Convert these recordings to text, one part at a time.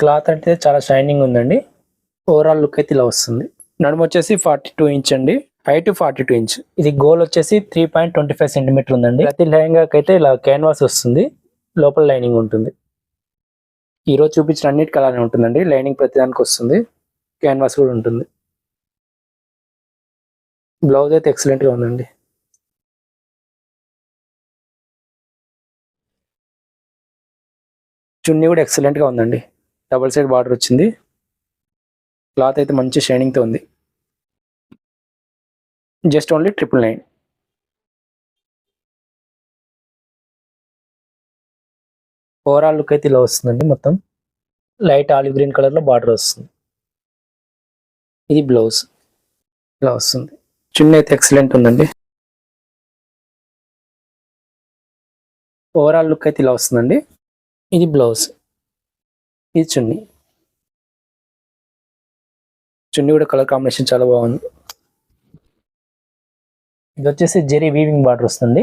Cloth అంటే చాలా shining ఉందండి. ఓవరాల్ లుక్ అయితే ఇలా వస్తుంది. నడుము వచ్చేసి ఫార్టీ టూ ఇంచ్ అండి. హైట్ ఫార్టీ టూ ఇంచ్ ఇది గోల్ వచ్చేసి three point twenty five centimetre ఉందండి. ప్రతి లెహంగాకి అయితే ఇలా క్యాన్వాస్ వస్తుంది. లోపల లైనింగ్ ఉంటుంది. ఈ రోజు చూపించిన అన్నిటికీ అలానే ఉంటుందండి. లైనింగ్ ప్రతిదానికి వస్తుంది. క్యాన్వాస్ కూడా ఉంటుంది. బ్లౌజ్ అయితే ఎక్సలెంట్గా ఉందండి. చున్నీ కూడా ఎక్సలెంట్గా ఉందండి. డబుల్ సైడ్ బార్డర్ వచ్చింది. క్లాత్ అయితే మంచి షైనింగ్తో ఉంది. Just only triple nine. Overall look అయితే ఇలా వస్తుందండి మొత్తం. లైట్ ఆలివ్ గ్రీన్ కలర్లో బార్డర్ వస్తుంది. ఇది బ్లౌజ్. ఇలా వస్తుంది. చున్నీ అయితే ఎక్సలెంట్ ఉందండి. ఓవరాల్ లుక్ అయితే ఇలా వస్తుందండి. ఇది బ్లౌజ్. ఇది చున్నీ. చున్నీ కూడా కలర్ కాంబినేషన్ చాలా బాగుంది. ఇది వచ్చేసి జెరీ వీవింగ్ బార్డర్ వస్తుంది.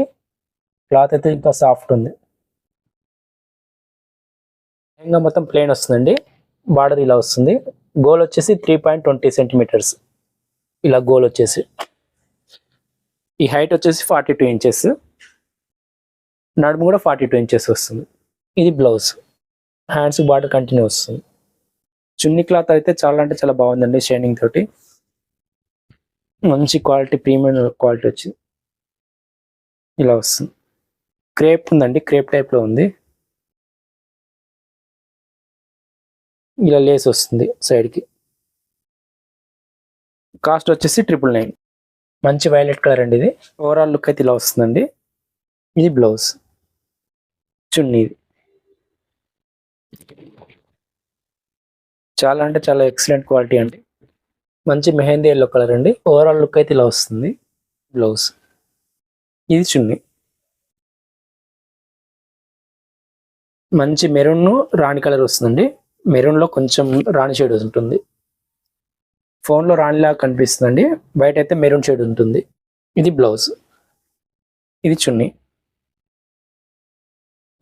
క్లాత్ అయితే ఇంకా సాఫ్ట్ ఉంది. ఇంకా మొత్తం ప్లేన్ వస్తుందండి. బార్డర్ ఇలా వస్తుంది. గోల్ వచ్చేసి త్రీ పాయింట్ ట్వంటీ సెంటీమీటర్స్. ఇలా గోల్ వచ్చేసి. ఈ హైట్ వచ్చేసి ఫార్టీ టూ ఇంచెస్. నడుము కూడా ఫార్టీ టూ ఇంచెస్ వస్తుంది. ఇది బ్లౌజ్. హ్యాండ్స్ బార్డర్ కంటిన్యూ వస్తుంది. చున్నీ క్లాత్ అయితే చాలా అంటే చాలా బాగుందండి షైనింగ్ తోటి. మంచి క్వాలిటీ ప్రీమియం క్వాలిటీ వచ్చింది ఇలా వస్తుంది. క్రేప్ ఉందండి క్రేప్ టైప్లో ఉంది. ఇలా లేస్ వస్తుంది సైడ్కి కాస్ట్ వచ్చేసి ట్రిపుల్ నైన్. మంచి వైలెట్ కలర్ అండి ఇది. ఓవరాల్ లుక్ అయితే ఇలా వస్తుందండి. ఇది బ్లౌజ్. చున్నీ ఇది చాలా అంటే చాలా ఎక్సలెంట్ క్వాలిటీ అండి. మంచి మెహందీ ఎల్లో కలర్ అండి. ఓవరాల్ లుక్ అయితే ఇలా వస్తుంది. బ్లౌజ్ ఇది చున్నీ. మంచి మెరూన్ రాణి కలర్ వస్తుందండి. మెరూన్లో కొంచెం రాణి షేడ్ ఉంటుంది. ఫోన్లో రాణిలాగా కనిపిస్తుందండి. బయట అయితే మెరూన్ షేడ్ ఉంటుంది. ఇది బ్లౌజ్ ఇది చున్నీ.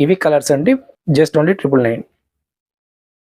ఇవి కలర్స్ అండి. Just only triple nine